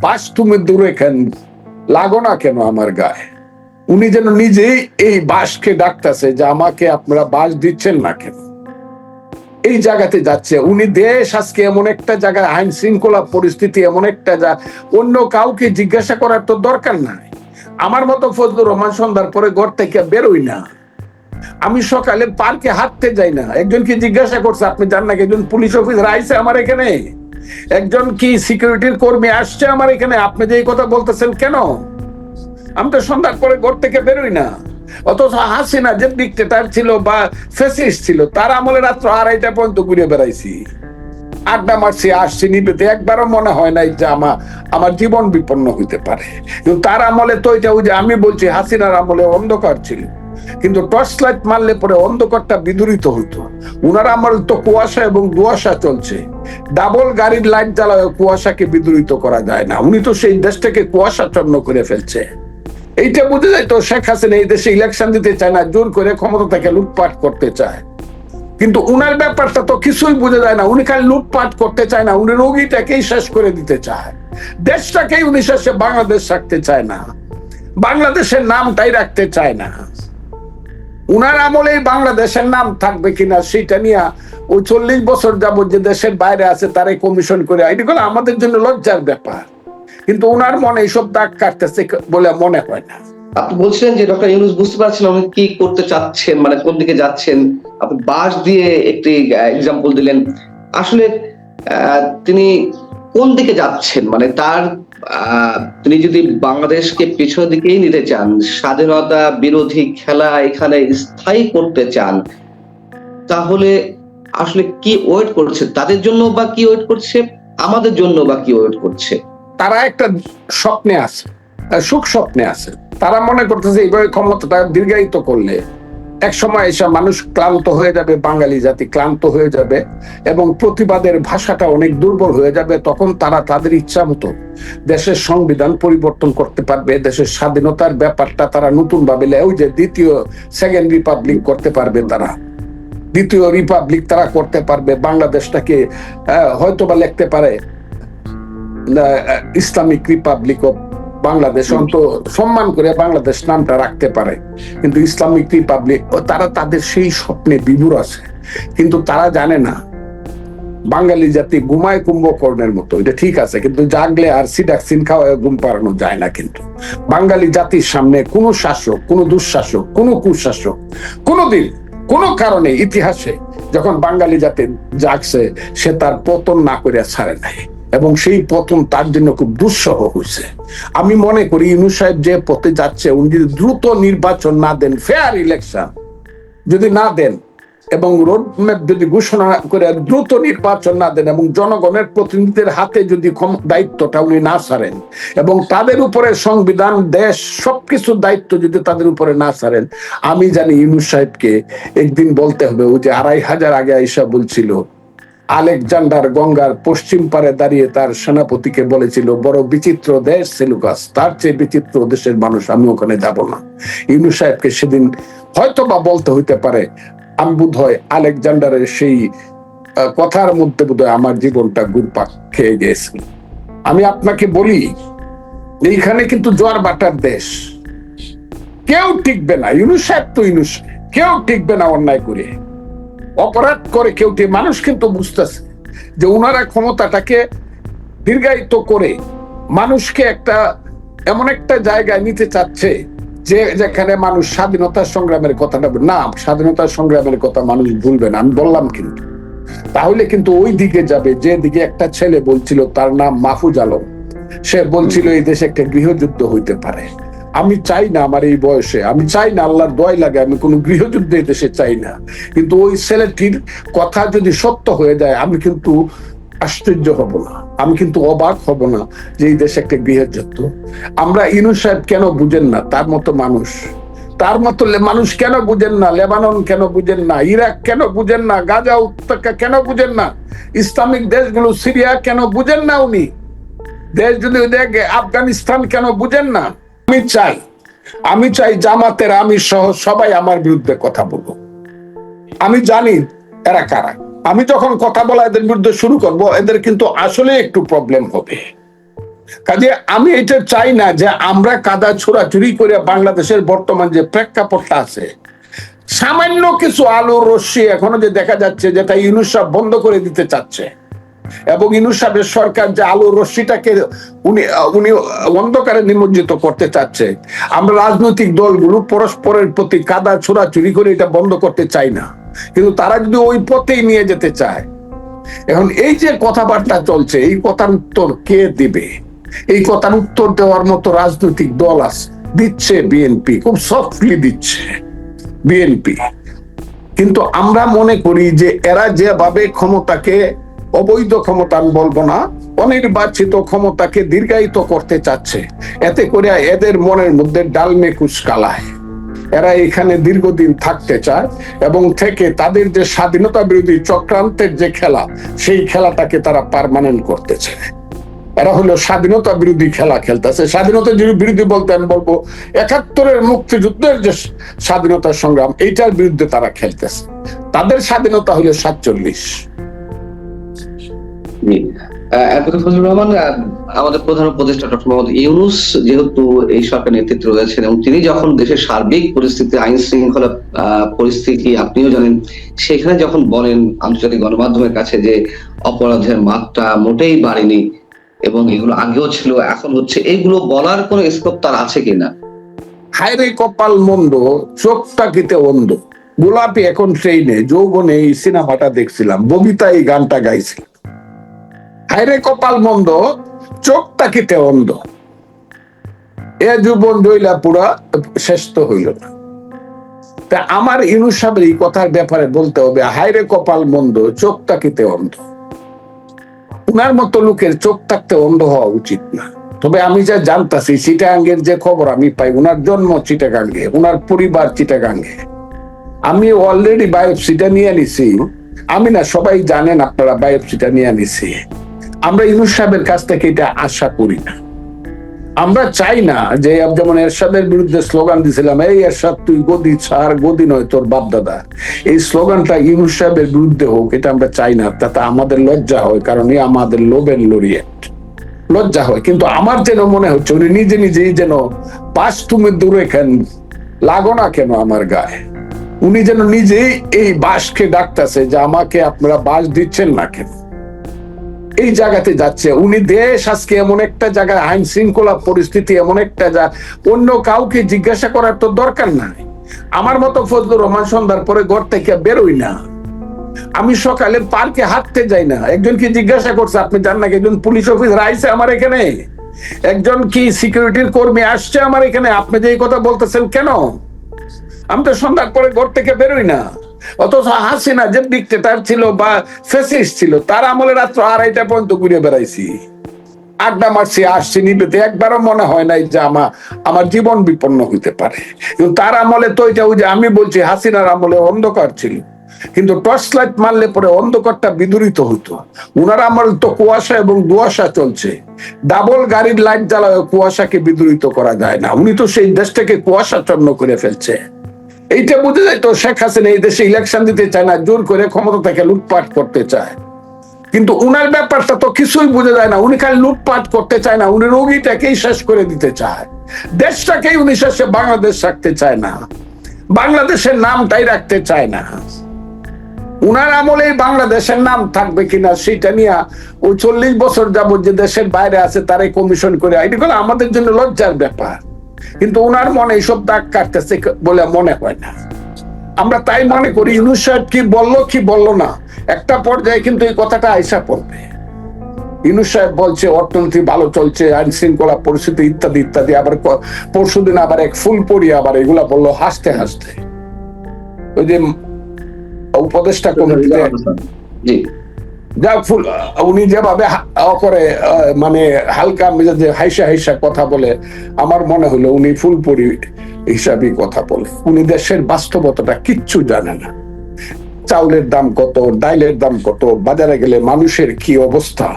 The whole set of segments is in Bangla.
বাস তুমি দূরে কেন? লাগো না কেন আমার গায়ে? উনি যেন নিজেই এই বাসকে ডাকতেছে যে আমাকে আপনারা বাস দিচ্ছেন না কেন? এই জায়গাতে যাচ্ছে। উনি দেশ আজকে এমন একটা জায়গায়, আইন শৃঙ্খলা পরিস্থিতি এমন একটা যা অন্য কাউকে জিজ্ঞাসা করার তো দরকার নাই। আমার মতো ফজলুর রহমান সন্ধ্যার পরে ঘর থেকে বেরোই না। আমি সকালে পার্কে হাঁটতে যাই না। একজনকে জিজ্ঞাসা করছে, আপনি জান না একজন পুলিশ অফিসার আইসে আমার এখানে। একজন কি সিকিউরিটির কর্মী আসছে আমার এখানে? আপনি যে কথা বলতেছেন কেন? আমি তো সন্ধ্যার পরে ঘর থেকে বেরোই না। অথচ হাসিনা যে ডিক্টেটার ছিল বা ফেসিস্ট ছিল, তার আমলে রাত্র আড়াইটা পর্যন্ত ঘুরে বেড়াইছি। আড্ডা মারছি, আসছি নিবেতে একবারও মনে হয় নাই যে আমার আমার জীবন বিপন্ন হইতে পারে। কিন্তু তার আমলে তো এটা ওই যে আমি বলছি, হাসিনার আমলে অন্ধকার ছিল। কিন্তু টর্চ লাইট মারলে পরে অন্ধকারটা বিদূরিত হইতো। উনার আমল তো কুয়াশা এবং দুয়াশা চলছে। ডাবল গাড়ির লাইট জ্বালায় কুয়াশাকে বিদূরিত করা যায় না। উনি তো সেই দেশটাকে কুয়াশাচ্ছন্ন করে ফেলছে। এইটা বুঝে যায় তো শেখ হাসিনা এই দেশে ইলেকশন দিতে চায় না, জোর করে ক্ষমতা থেকে লুটপাট করতে চায়। কিন্তু উনার ব্যাপারটা তো কিছুই বোঝা যায় না। উনি খালি লুটপাট করতে চায় না। উনি রোগীটাকেই শেষ করে দিতে চায়। দেশটাকেই উনি শেষে বাংলাদেশ রাখতে চায় না। বাংলাদেশের নামটাই রাখতে চায় না। উনার আমলে বাংলাদেশের নাম থাকবে কিনা সেটা নিয়ে ওই চল্লিশ বছর যাবত যে দেশের বাইরে আছে, তারাই কমিশন করে এগুলো আমাদের জন্য লজ্জার ব্যাপার। কিন্তু উনার মনে এইসব দাগ কাটতেছে বলে মনে হয় না। আপনি বলছিলেন যে ডক্টর ইউনুস বুঝতে পারছেন উনি কি করতে চাচ্ছেন মানে কোন দিকে যাচ্ছেন। আপনি বাস দিয়ে একটি এক্সাম্পল দিলেন। আসলে তিনি কোন দিকে যাচ্ছেন? মানে তার তিনি যদি বাংলাদেশকে পেছনের দিকেই নিতে চান, স্বাধীনতা বিরোধী খেলা এখানে স্থায়ী করতে চান, তাহলে আসলে কি ওয়েট করছে? তাদের জন্য বা কি ওয়েট করছে? আমাদের জন্য বা কি ওয়েট করছে? তারা একটা স্বপ্নে আছে, সুখ স্বপ্নে আছে। তারা মনে করতেছে, এইভাবে ক্ষমতাটা দীর্ঘায়িত করলে এক সময় এসে মানুষ ক্লান্ত হয়ে যাবে, বাঙালি জাতি ক্লান্ত হয়ে যাবে এবং প্রতিবাদের ভাষাটা অনেক দুর্বল হয়ে যাবে, তখন তারা তাদের ইচ্ছা মতো দেশের সংবিধান পরিবর্তন করতে পারবে, দেশের স্বাধীনতার ব্যাপারটা তারা নতুন ভাবে ওই যে দ্বিতীয় সেকেন্ড রিপাবলিক করতে পারবে তারা। দ্বিতীয় রিপাবলিক তারা করতে পারবে, বাংলাদেশটাকে হয়তো বা লিখতে পারে ইসলামিক রিপাবলিক অফ বাংলাদেশ অন্ত সম্মান করে বাংলাদেশ নামটা রাখতে পারে। কিন্তু ইসলামিক রিপাবলিক তারা তাদের সেই স্বপ্নে বিভোর আছে। কিন্তু তারা জানে না, বাঙালি জাতি ঘুমায় কুম্ভকর্ণের মতো। এটা ঠিক আছে, কিন্তু জাগলে আর সিডাক্সিন খাওয়ায় ঘুম পাড়ানো যায় না কিন্তু। বাঙালি জাতির সামনে কোনো শাসক, কোনো দুঃশাসক, কোনো কুশাসক কোনোদিন কোনো কারণে ইতিহাসে যখন বাঙালি জাতি জাগছে, সে তার পতন না করে ছাড়ে নাই। এবং সেই পতন তার জন্য খুব দুঃসহ হয়েছে। আমি মনে করি ইনু সাহেব যে পথে যাচ্ছে, উনি যদি দ্রুত নির্বাচন না দেন ফেয়ার ইলেকশন যদি না দেন, এবং রোড ম্যাপ যদি ঘোষণা করে দ্রুত নির্বাচন না দেন, এবং জনগণের প্রতিনিধিদের হাতে যদি দায়িত্বটা উনি না সারেন এবং তাদের উপরে সংবিধান, দেশ সবকিছু দায়িত্ব যদি তাদের উপরে না সারেন আমি জানি ইউনুস সাহেবকে একদিন বলতে হবে, ওই যে আড়াই হাজার আগে আইসা বলছিল আলেকজান্ডার গঙ্গার পশ্চিম পারে দাঁড়িয়ে তার সেনাপতিকে বলেছিল, বড় বিচিত্র দেশ, সেলুকাস। তার চেয়ে বিচিত্র দেশের মানুষ আমি ওখানে যাব না। ইউনু সাহেবকে সেদিন হয়তো বা বলতে হইতে পারে, আমি বোধ হয় আলেকজান্ডারের সেই কথার মধ্যে বোধ আমার জীবনটা গুরপাক খেয়ে গিয়েছিল আমি আপনাকে বলি, এইখানে কিন্তু জোয়ার বাটার দেশ। কেউ টিকবে না। ইউনুস সাহেব তো সাহেব। কেউ টিকবে না অন্যায় করে। অপরাধ করে কেউ মানুষ কিন্তু বুঝতেছে যে ওনারা ক্ষমতাটাকে দীর্ঘায়িত করে মানুষকে একটা এমন একটা জায়গায় নিতে চাচ্ছে যে যেখানে মানুষ স্বাধীনতা সংগ্রামের কথাটা না, স্বাধীনতা সংগ্রামের কথা মানুষ ভুলবে না, আমি বললাম কিন্তু। তাহলে কিন্তু ওই দিকে যাবে, যে দিকে একটা ছেলে বলছিল তার নাম মাহফুজ আলম, সে বলছিল এই দেশে একটা গৃহযুদ্ধ হইতে পারে। আমি চাই না আমার এই বয়সে, আমি চাই না আল্লাহর দয় লাগে, আমি কোনো গৃহযুদ্ধ দেশে চাই না। কিন্তু ওই ছেলেটির কথা যদি সত্য হয়ে যায়, আমি কিন্তু আশ্চর্য হব না। আমি কিন্তু অবাক হব না যে এই দেশে একটা গৃহযুদ্ধ। আমরা ইনু সাহেব কেন বুঝেন না? তার মতো মানুষ। তার মতো মানুষ কেন বুঝেন না? লেবানন কেন বুঝেন না? ইরাক কেন বুঝেন না? গাজা উপত্যকা কেন বুঝেন না? ইসলামিক দেশগুলো সিরিয়া কেন বুঝেন না উনি? দেশ যদি আফগানিস্তান কেন বুঝেন না? আমি চাই আমি চাই জামাতের আমি সহ সবাই আমার বিরুদ্ধে কথা বলব আমি জানি এরা কারা। আমি যখন কথা বলা এদের বিরুদ্ধে শুরু করব, এদের কিন্তু আসলে একটু প্রবলেম হবে। কাজে আমি এটা চাই না যে আমরা কাদা ছোড়াছুরি করে বাংলাদেশের বর্তমান যে প্রেক্ষাপটটা আছে, সামান্য কিছু আলো রশ্মি এখনও যে দেখা যাচ্ছে যেটা ইউনুসাব বন্ধ করে দিতে চাচ্ছে। এবং ইনুসাবের সরকার যে আলোর রশ্মিটাকে উনি উনি অন্ধকারে নিমজ্জিত করতে চাচ্ছে। আমরা রাজনৈতিক দলগুলো পরস্পরের প্রতি কাদা ছোড়াছুরি করে এটা বন্ধ করতে চাই না। কিন্তু তারা যদি ওই পথেই নিয়ে যেতে চায়, এখন এই যে কথাবার্তা চলছে, এই কথার উত্তর কে দিবে? এই কথার উত্তর দেওয়ার মতো রাজনৈতিক দল আছে দিচ্ছে বিএনপি খুব সফটলি দিচ্ছে বিএনপি কিন্তু আমরা মনে করি যে এরা যেভাবে ক্ষমতাকে অবৈধ ক্ষমতা আমি বলব না, অনির্বাচিত ক্ষমতাকে দীর্ঘায়িত করতে চাচ্ছে। এতে করে এদের মনের মধ্যে ডালমে কুচকালায় এরা এখানে দীর্ঘদিন থাকতে চায় এবং থেকে তাদের যে স্বাধীনতা বিরোধী চক্রান্তের যে খেলা, সেই খেলাটাকে তারা পারমানেন্ট করতে চায় এরা হলো স্বাধীনতা বিরোধী খেলা খেলতেছে। স্বাধীনতা বিরোধী বলতে আমি বলব, একাত্তরের মুক্তিযুদ্ধের যে স্বাধীনতা সংগ্রাম, এইটার বিরুদ্ধে তারা খেলতেছে। তাদের স্বাধীনতা হলো সাতচল্লিশ। রহমান আমাদের প্রধান উপদেষ্টা ডক্টর মোহাম্মদ ইউনুস যেহেতু এই সরকার নেতৃত্বে রয়েছেন এবং তিনি যখন দেশের সার্বিক পরিস্থিতি, আইন শৃঙ্খলা পরিস্থিতি আপনিও জানেন, সেখানে যখন বলেন আন্তর্জাতিক গণমাধ্যমের কাছে যে অপরাধের মাত্রা মোটেই বাড়েনি এবং এগুলো আগেও ছিল, এখন হচ্ছে এইগুলো বলার কোনো স্কোপ তার আছে কিনা? হায়রে কপাল মন্দ, চোখটা কিতে অন্ধ। গোলাপি এখন ট্রেনে যৌবনে এই সিনেমাটা দেখছিলাম, ববিতা এই গানটা গাইছিল হায়রে কপাল মন্দ চোখটা কিতে অন্ধ। এ যুবন জইলা পুরা শেষ তো হইল না। তা আমার ইনুস সাহেবের এই কথার ব্যাপারে বলতে হবে হায়রে কপাল মন্দ, চোখ তাকিতে অন্ধ। উনার মতো লোকের চোখ থাকতে অন্ধ হওয়া উচিত না। তবে আমি যা জানতাছি, চিটাগাঙ্গের যে খবর আমি পাই, উনার জন্ম চিটাগাঙ্গে, উনার পরিবার চিটাগাঙ্গে। আমি অলরেডি বায়োপসিটা নিয়ে নিছি। আমি না, সবাই জানেন আপনারা বায়োপসিটা নিয়ে নিছি। আমরা ইউনুস সাহেবের কাছ থেকে এটা আশা করি না। আমরা চাই না যে যেমন এরশাদের বিরুদ্ধে স্লোগান দিছিলাম, এই এরশাদ, তুই গদি ছাড়, গদি নয় তোর বাপ দাদা এই স্লোগানটা ইউনুস সাহেবের বিরুদ্ধে হোক, এটা আমরা চাই না। তাতে আমাদের লজ্জা হয়, কারণ এই আমাদের লোবের লরিয়েট। লজ্জা হয়। কিন্তু আমার যেন মনে হচ্ছে, উনি নিজে নিজেই যেন পাশ তুমি দূরে কেন, লাগো না কেন আমার গায়ে। উনি যেন নিজেই এই বাসকে ডাকতেছে যে আমাকে আপনারা বাস দিচ্ছেন না কেন। এই জায়গাতে যাচ্ছে। উনি দেশ আজকে এমন একটা জায়গায়, আইন শৃঙ্খলা পরিস্থিতি এমন একটা যা, অন্য কাউকে জিজ্ঞাসা করার তো দরকার নাই। আমার মতো ফজলুর রহমান সন্ধ্যার পরে ঘর থেকে বেরোই না। আমি সকালে পার্কে হাঁটতে যাই না। একজনকে জিজ্ঞাসা করছে, আপনি জান না একজন পুলিশ অফিসার আইছে আমার এখানে। একজন কি সিকিউরিটির কর্মী আসছে আমার এখানে? আপনি যে এই কথা বলতেছেন কেন? আমি তো সন্ধ্যার পরে ঘর থেকে বেরোই না। অথচ হাসিনা যে ডিক্টেটার ছিল বা ফেসিস্ট ছিল, তার আমলে রাত্র আড়াইটা পর্যন্ত ঘুরে বেড়াইছি। আড্ডা মারছি, আসছি নিবেতে একবারও মনে হয় নাই যে আমার আমার জীবন বিপন্ন হইতে পারে। কিন্তু তার আমলে তো এটা ওই যে আমি বলছি, হাসিনার আমলে অন্ধকার ছিল। কিন্তু টর্চ লাইট মারলে পরে অন্ধকারটা বিদূরিত হতো উনার আমল তো কুয়াশা এবং দুয়াশা চলছে। ডাবল গাড়ির লাইট জ্বালায় কুয়াশাকে বিদূরিত করা যায় না। উনি তো সেই দেশটাকে কুয়াশাচ্ছন্ন করে ফেলছে। এইটা বুঝে যায় তো শেখ হাসিনা এই দেশে ইলেকশন দিতে চায় না, জোর করে ক্ষমতা থেকে লুটপাট করতে চায়। কিন্তু উনার ব্যাপারটা তো কিছুই বুঝে যায় না, উনি খালি লুটপাট করতে চায় না, উনি রোগীটাকেই শেষ করে দিতে চায়। দেশটাকেই উনি শেষে বাংলাদেশ রাখতে চায় না, বাংলাদেশের নামটাই রাখতে চায় না। উনার আমলে বাংলাদেশের নাম থাকবে কিনা সেটা নিয়ে ওই চল্লিশ বছর যাবত যে দেশের বাইরে আছে তারাই কমিশন করে এগুলো আমাদের জন্য লজ্জার ব্যাপার। কিন্তু উনার মনে এইসব দাগ কাটতেছে বলে মনে হয় না। আমরা তাই মনে করি, ইউনুস সাহেব কি বলল কি বলল না, একটা পর্যায়ে কিন্তু এই কথাটা আইসা পড়বে। ইউনুস সাহেব বলছে, অর্থনীতি ভালো চলছে আইন শৃঙ্খলা পরিস্থিতি ইত্যাদি ইত্যাদি, আবার পরশুদিন আবার এক ফুল পড়ি আবার এগুলা বলল হাসতে হাসতে। ওই যে উপদেষ্টা কমিটিতে যা ফুল, উনি যেভাবে করে মানে হালকা মেজাজে হাইসা হাইসা কথা বলে, আমার মনে হলো উনি ফুলপুরি হিসাবে কথা বলে। উনি দেশের বাস্তবতাটা কিচ্ছু জানে না। চাউলের দাম কত, ডাইলের দাম কত, বাজারে গেলে মানুষের কি অবস্থা,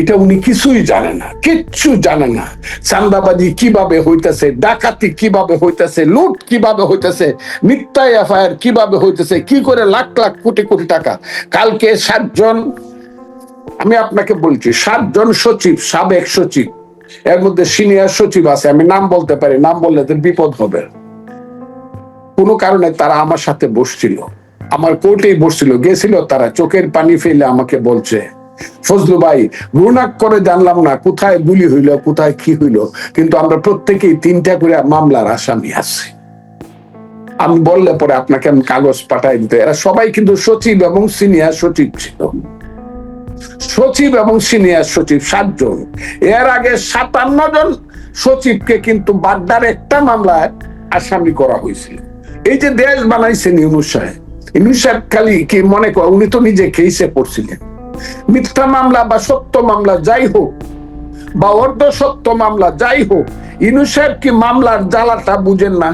এটা উনি কিছুই জানে না, কিচ্ছু জানে না। চান্দাবাজি কীভাবে হইতেছে, ডাকাতি কীভাবে হইতেছে, লুট কীভাবে হইতেছে, মিথ্যা এফআইআর কীভাবে হইতেছে, কি করে লাখ লাখ কোটি কোটি টাকা। কালকে সাতজন আমি আপনাকে বলছি, সাতজন সচিব সাবেক সচিব, এর মধ্যে সিনিয়র সচিব আছে, আমি নাম বলতে পারি, নাম বললে এদের বিপদ হবে। কোনো কারণে তারা আমার সাথে বসছিল, আমার কোর্টেই বসছিল, গেছিল তারা, চোখের পানি ফেলে আমাকে বলছে, ফজলু ভাই গুণাক করে জানলাম না, কোথায় গুলি হইল, কোথায় কি হইল, কিন্তু আমরা প্রত্যেকেই তিনটা করে মামলার আসামি আছি। আমি বললে পরে আপনাকে আমি কাগজ পাঠাই দিতে, এরা সবাই কিন্তু সচিব এবং সিনিয়র সচিব ছিল। সচিব এবং সিনিয়র সচিব সাতজন। এর আগে সাতান্ন জন সচিবকে কিন্তু বাড্ডার একটা মামলায় আসামি করা হয়েছিল। এই যে দেশ বানাইছেন ইউনুস সাহেব ইউনুস সাহেব খালি কি মনে কর, উনি তো নিজে কেসে পড়ছিলেন। মিথ্যা মামলা বা সত্য মামলা যাই হোক, বা অর্ধ সত্য মামলা যাই হোক, ইউনুস সাহেব কি মামলার জ্বালাটা বুঝেন না?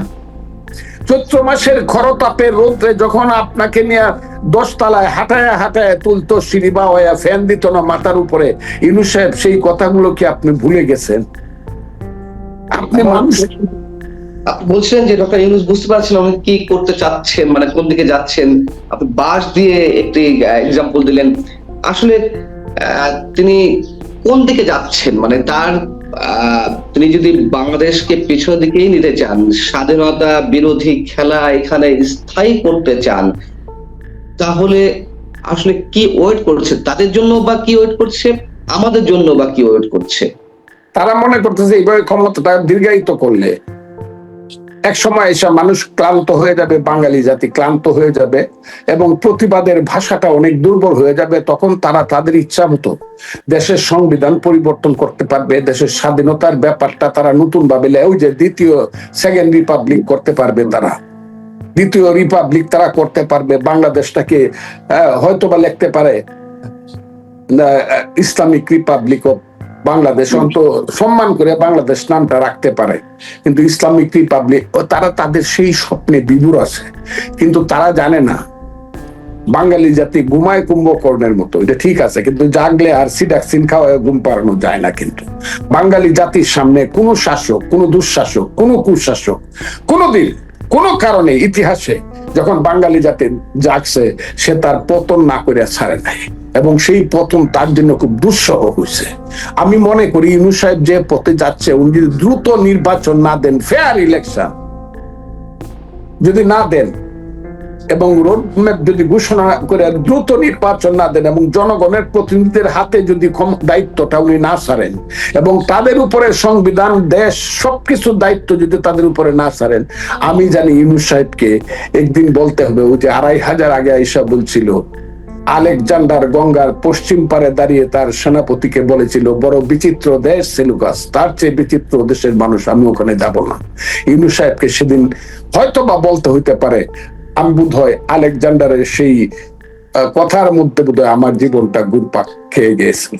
চৈত্র মাসের খরতাপের রোদ্রে যখন আপনাকে নিয়ে দশতলায় হাঁটায় হাঁটায় তুলতো সিঁড়িবা হয়ে ফ্যান দিত না মাথার উপরে। ইনু সাহেব সেই কথাগুলো কি আপনি ভুলে গেছেন? আপনি মানুষ আপনি বলছিলেন যে ডক্টর ইউনুস বুঝতে পারছেন উনি কি করতে চাচ্ছেন মানে কোন দিকে যাচ্ছেন। আপনি বাস দিয়ে একটি এক্সাম্পল দিলেন। আসলে আহ, তিনি কোন দিকে যাচ্ছেন? মানে তার আহ, তিনি যদি বাংলাদেশকে পিছনের দিকেই নিতে চান স্বাধীনতা বিরোধী খেলা এখানে স্থায়ী করতে চান তাহলে আসলে কি ওয়েট করছে? তাদের জন্য বা কি ওয়েট করছে? আমাদের জন্য বা কি ওয়েট করছে? তারা মনে করতেছে, এইভাবে ক্ষমতাটা দীর্ঘায়িত করলে এক সময় এসব মানুষ ক্লান্ত হয়ে যাবে, বাঙালি জাতি ক্লান্ত হয়ে যাবে, এবং প্রতিবাদের ভাষাটা অনেক দুর্বল হয়ে যাবে। তখন তারা তাদের ইচ্ছা মতো দেশের সংবিধান পরিবর্তন করতে পারবে, দেশের স্বাধীনতার ব্যাপারটা তারা নতুন ভাবে যে দ্বিতীয় সেকেন্ড রিপাবলিক করতে পারবে তারা। দ্বিতীয় রিপাবলিক তারা করতে পারবে বাংলাদেশটাকে আহ, হয়তোবা লিখতে পারে ইসলামিক রিপাবলিক অফ বাংলাদেশ অন্ত সম্মান করে বাংলাদেশ নামটা রাখতে পারে। কিন্তু ইসলামিক রিপাবলিক তারা তাদের সেই স্বপ্নে বিভোর আছে। কিন্তু তারা জানে না বাঙালি জাতি ঘুমায় কুম্ভকর্ণের মতো এটা ঠিক আছে কিন্তু জাগলে আর সিডাক্সিন খাওয়া ঘুম পাড়ানো যায় না কিন্তু। বাঙালি জাতির সামনে কোনো শাসক কোনো দুঃশাসক কোনো কুশাসক কোনোদিন কোনো কারণে ইতিহাসে যখন বাঙালি জাতি জাগছে, সে তার পতন না করে ছাড়ে নাই। এবং সেই পতন তার জন্য খুব দুঃসহ হয়েছে আমি মনে করি ইনু সাহেব যে পথে যাচ্ছে, উনি যদি দ্রুত নির্বাচন না দেন ফেয়ার ইলেকশন যদি না দেন এবং রোডম্যাপ যদি ঘোষণা করে দ্রুত নির্বাচন না দেন এবং জনগণের প্রতিনিধিদের হাতে যদি দায়িত্বটা উনি না ছাড়েন এবং তাদের উপরে সংবিধান, দেশ সবকিছু দায়িত্ব যদি তাদের উপরে না ছাড়েন, আমি জানি ইউনুস সাহেবকে একদিন বলতে হবে, ওই যে আড়াই হাজার আগে আইসা বলছিল, আলেকজান্ডার গঙ্গার পশ্চিম পারে দাঁড়িয়ে তার সেনাপতিকে বলেছিল, বড় বিচিত্র দেশ সেলুকাস তার চেয়ে বিচিত্র দেশের মানুষ, আমি ওখানে যাব না। ইউনুস সাহেবকে সেদিন হয়তো বা বলতে হইতে পারে আমি বোধ হয় আলেকজান্ডারের সেই কথার মধ্যে বোধ আমার জীবনটা গুরপাক খেয়ে গিয়েছে